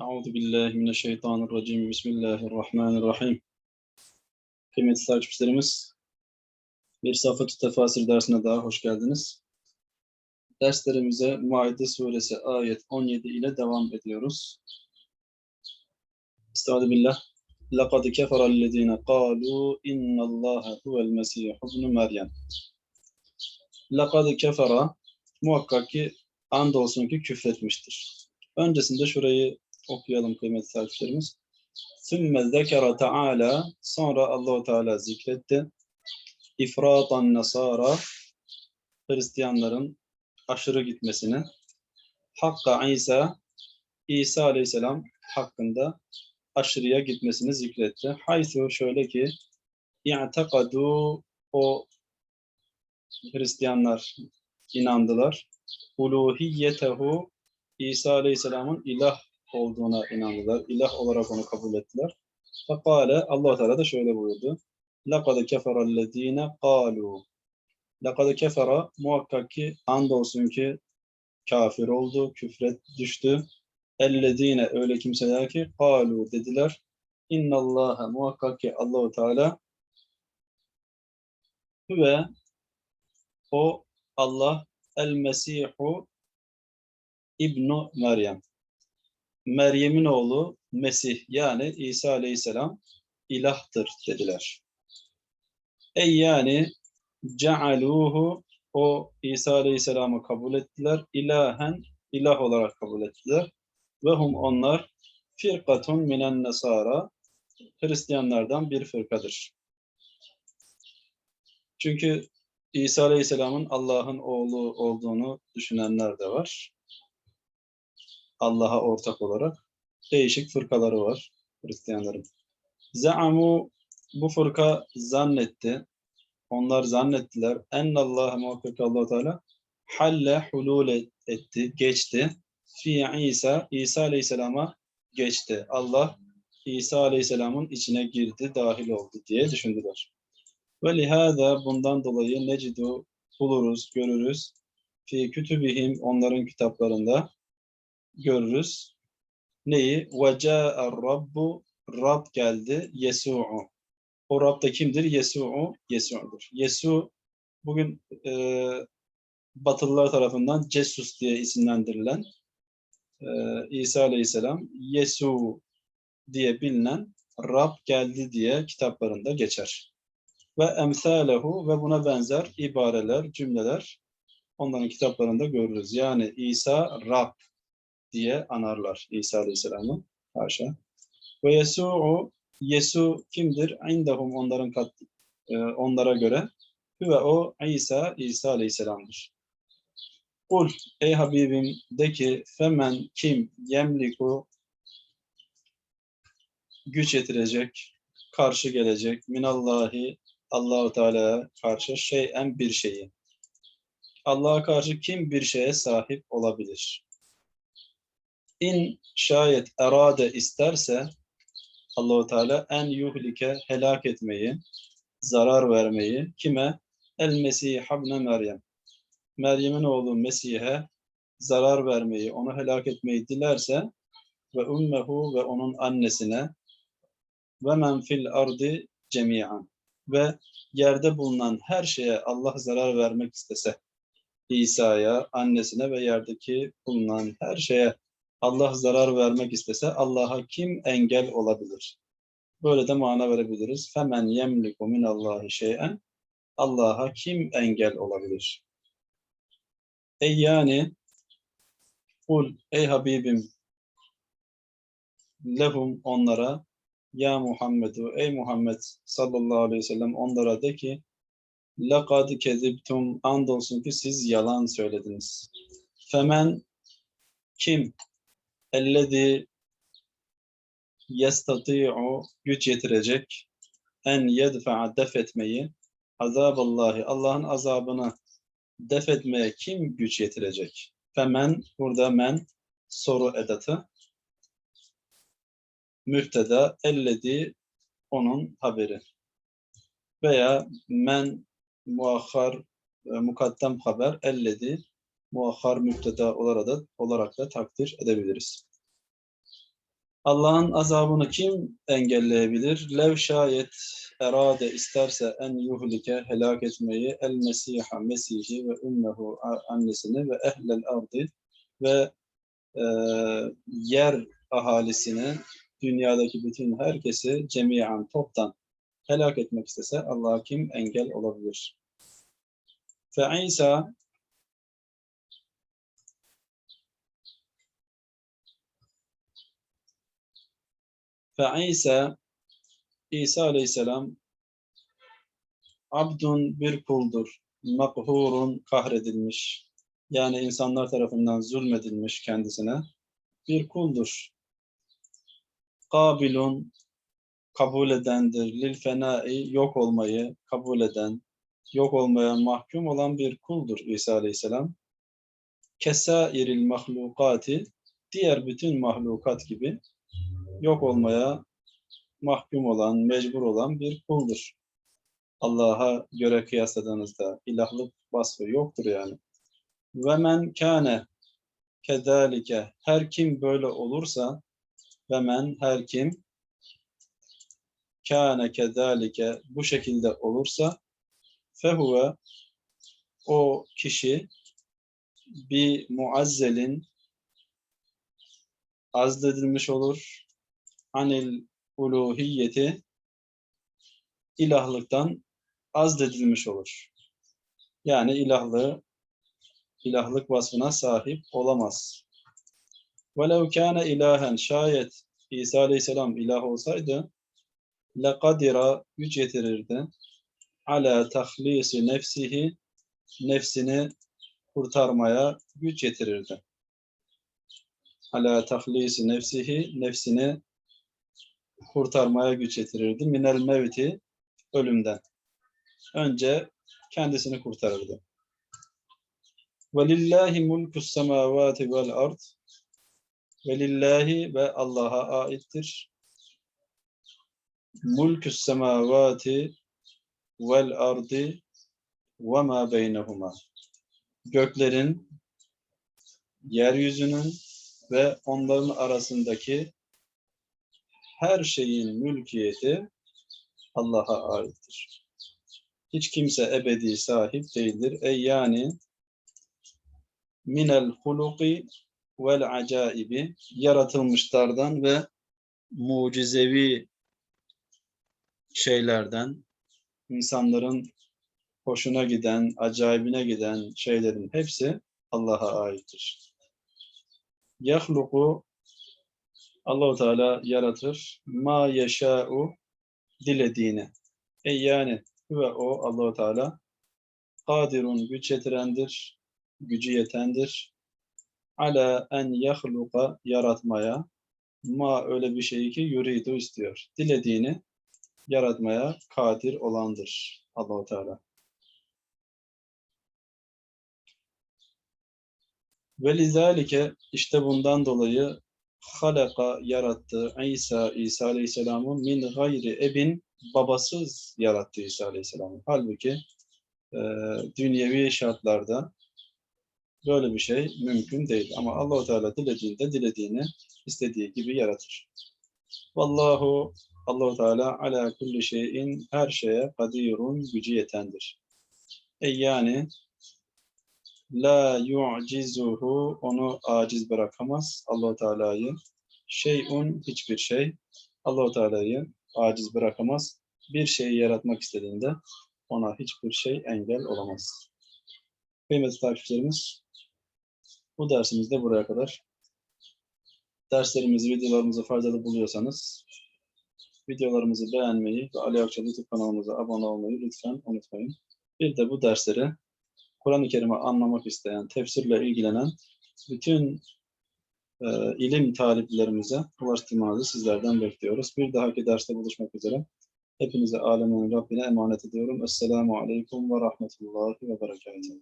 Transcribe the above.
Euzu billahi mineşşeytanirracim. Bismillahirrahmanirrahim. Kıymetli takipçilerimiz, bir Safat-ı Tefasir dersine daha hoş geldiniz. Derslerimize Maide suresi ayet 17 ile devam ediyoruz. Estaizu billah. لَقَدْ كَفَرَ الَّذ۪ينَ قَالُوا اِنَّ اللّٰهَ هُوَ الْمَسِيحُ ابْنُ مَرْيَمْ لَقَدْ كَفَرَ Muhakkak ki andolsun ki küfretmiştir. Öncesinde şurayı okuyalım kıymetli takipçilerimiz. Sümme zekere Teala sonra Allahu Teala zikretti. İfratan Nasara Hristiyanların aşırı gitmesini. Hakka İsa İsa Aleyhisselam hakkında aşırıya gitmesini zikretti. Haythu şöyle ki i'tekadu o Hristiyanlar inandılar. Uluhiyetehu İsa Aleyhisselam'ın ilah olduğuna inandılar. İlah olarak onu kabul ettiler. Fekale Allah Teala da şöyle buyurdu. Laqad kefara allazina qalu. Laqad kefara muhakkak ki andolsun ki kafir oldu, küfre düştü. Ellezine öyle kimseler ki kalu dediler. İnnallaha muhakkak ki Allahu Teala ve o Allah el Mesihu İbnu Meryem. Meryem'in oğlu Mesih yani İsa Aleyhisselam ilahtır dediler. Ey yani cealuhu o İsa Aleyhisselam'ı kabul ettiler. İlahen ilah olarak kabul ettiler. Ve hum onlar firkatun minen nesara Hristiyanlardan bir fırkadır. Çünkü İsa Aleyhisselam'ın Allah'ın oğlu olduğunu düşünenler de var. Allah'a ortak olarak değişik fırkaları var Hristiyanların. Za'amu bu fırka zannetti. Onlar zannettiler. Ennallâhe muhakkak allah Teala halle hulul etti, geçti. Fi İsa, İsa Aleyhisselam'a geçti. Allah İsa Aleyhisselam'ın içine girdi, dahil oldu diye düşündüler. Ve lihâzâ bundan dolayı necidu buluruz, görürüz. Fi kütübihim onların kitaplarında görürüz. Neyi? وَجَاءَ Rabbu Rab geldi. Yesu'u. O Rab da kimdir? Yesu'u. Yesu'dur. Yesu bugün e, Batılılar tarafından Cesus diye isimlendirilen e, İsa Aleyhisselam Yesu diye bilinen Rab geldi diye kitaplarında geçer. Ve emsalehu ve buna benzer ibareler, cümleler onların kitaplarında görürüz. Yani İsa Rab diye anarlar İsa Aleyhisselam'ı. Haşa. Ve Yesu'u Yesu kimdir? İndehum onların kat, e, onlara göre. Ve o İsa, İsa Aleyhisselam'dır. Kul ey Habibim de ki femen kim yemliku güç yetirecek, karşı gelecek minallahi Allahu Teala'ya karşı şeyen bir şeyi. Allah'a karşı kim bir şeye sahip olabilir? İn şayet erade isterse Allahu Teala en yuhlike helak etmeyi, zarar vermeyi kime? El Mesih habne Meryem. Meryem'in oğlu Mesih'e zarar vermeyi, onu helak etmeyi dilerse ve ummehu ve onun annesine ve men fil ardi cemiyan ve yerde bulunan her şeye Allah zarar vermek istese İsa'ya, annesine ve yerdeki bulunan her şeye Allah zarar vermek istese Allah'a kim engel olabilir? Böyle de mana verebiliriz. Femen yemliku min Allahi şey'en Allah'a kim engel olabilir? Ey yani kul ey Habibim lehum onlara ya Muhammedu ey Muhammed sallallahu aleyhi ve sellem onlara de ki لَقَدْ kezibtum andolsun ki siz yalan söylediniz. Femen kim Ellezî yestati'u güç yetirecek en yedfa'a def etmeyi azaballahi Allah'ın azabını def etmeye kim güç yetirecek? Femen burada men soru edatı müfteda elledi onun haberi veya men muahhar e, mukaddem haber elledi muahhar müfteda olarak da, olarak da takdir edebiliriz. Allah'ın azabını kim engelleyebilir? Lev şayet erade isterse en yuhlike helak etmeyi el mesiha mesihi ve ümmehu annesini ve ehlel ardı ve e, yer ahalisini dünyadaki bütün herkesi cemiyen toptan helak etmek istese Allah'a kim engel olabilir? Fe İsa Fe İsa İsa aleyhisselam abdun bir kuldur. Makhurun kahredilmiş. Yani insanlar tarafından zulmedilmiş kendisine. Bir kuldur. Kabilun kabul edendir. Lil fenai yok olmayı kabul eden, yok olmaya mahkum olan bir kuldur İsa aleyhisselam. Kesairil mahlukati diğer bütün mahlukat gibi yok olmaya mahkum olan, mecbur olan bir kuldur. Allah'a göre kıyasladığınızda ilahlık vasfı yoktur yani. Ve men kâne kedalike her kim böyle olursa ve men her kim kâne kedalike bu şekilde olursa fehuve o kişi bir muazzelin azledilmiş olur anil uluhiyeti ilahlıktan azledilmiş olur. Yani ilahlığı ilahlık vasfına sahip olamaz. وَلَوْ كَانَ ilahen şayet İsa Aleyhisselam ilah olsaydı لَقَدِرَ güç yetirirdi ala tahlisi nefsihi nefsini kurtarmaya güç yetirirdi. Ala tahlisi nefsihi nefsini kurtarmaya güç yetirirdi. Minel mevti ölümden. Önce kendisini kurtarırdı. Velillahi mulkus semavati vel ard. Velillahi ve Allah'a aittir. Mulkus semavati vel ardi ve ma beynehuma. Göklerin, yeryüzünün ve onların arasındaki her şeyin mülkiyeti Allah'a aittir. Hiç kimse ebedi sahip değildir. Ey yani minel huluki vel acaibi yaratılmışlardan ve mucizevi şeylerden insanların hoşuna giden, acayibine giden şeylerin hepsi Allah'a aittir. Yahluku Allahu Teala yaratır. Ma yeşâ'u dilediğini. E yani ve o Allahu Teala kadirun güç yetirendir, gücü yetendir. Ala en yahluka yaratmaya ma öyle bir şey ki yuridu istiyor. Dilediğini yaratmaya kadir olandır Allahu Teala. Ve lizalike işte bundan dolayı halaka yarattı İsa İsa Aleyhisselam'ı min gayri ebin babasız yarattı İsa Aleyhisselam'ı. Halbuki e, dünyevi şartlarda böyle bir şey mümkün değil. Ama Allahu Teala dilediğinde dilediğini istediği gibi yaratır. Vallahu Allahu Teala ala kulli şeyin her şeye kadirun gücü yetendir. E yani la yu'cizuhu onu aciz bırakamaz Allahu Teala'yı. Şeyun hiçbir şey Allahu Teala'yı aciz bırakamaz. Bir şeyi yaratmak istediğinde ona hiçbir şey engel olamaz. Kıymetli takipçilerimiz bu dersimiz de buraya kadar. Derslerimizi, videolarımızı faydalı buluyorsanız videolarımızı beğenmeyi ve Ali Akçalı YouTube kanalımıza abone olmayı lütfen unutmayın. Bir de bu dersleri Kur'an-ı Kerim'i anlamak isteyen, tefsirle ilgilenen bütün e, ilim taliplerimize ulaştırmanızı sizlerden bekliyoruz. Bir dahaki derste buluşmak üzere. Hepinize alemin Rabbine emanet ediyorum. Esselamu Aleyküm ve Rahmetullahi ve Berekatuhu.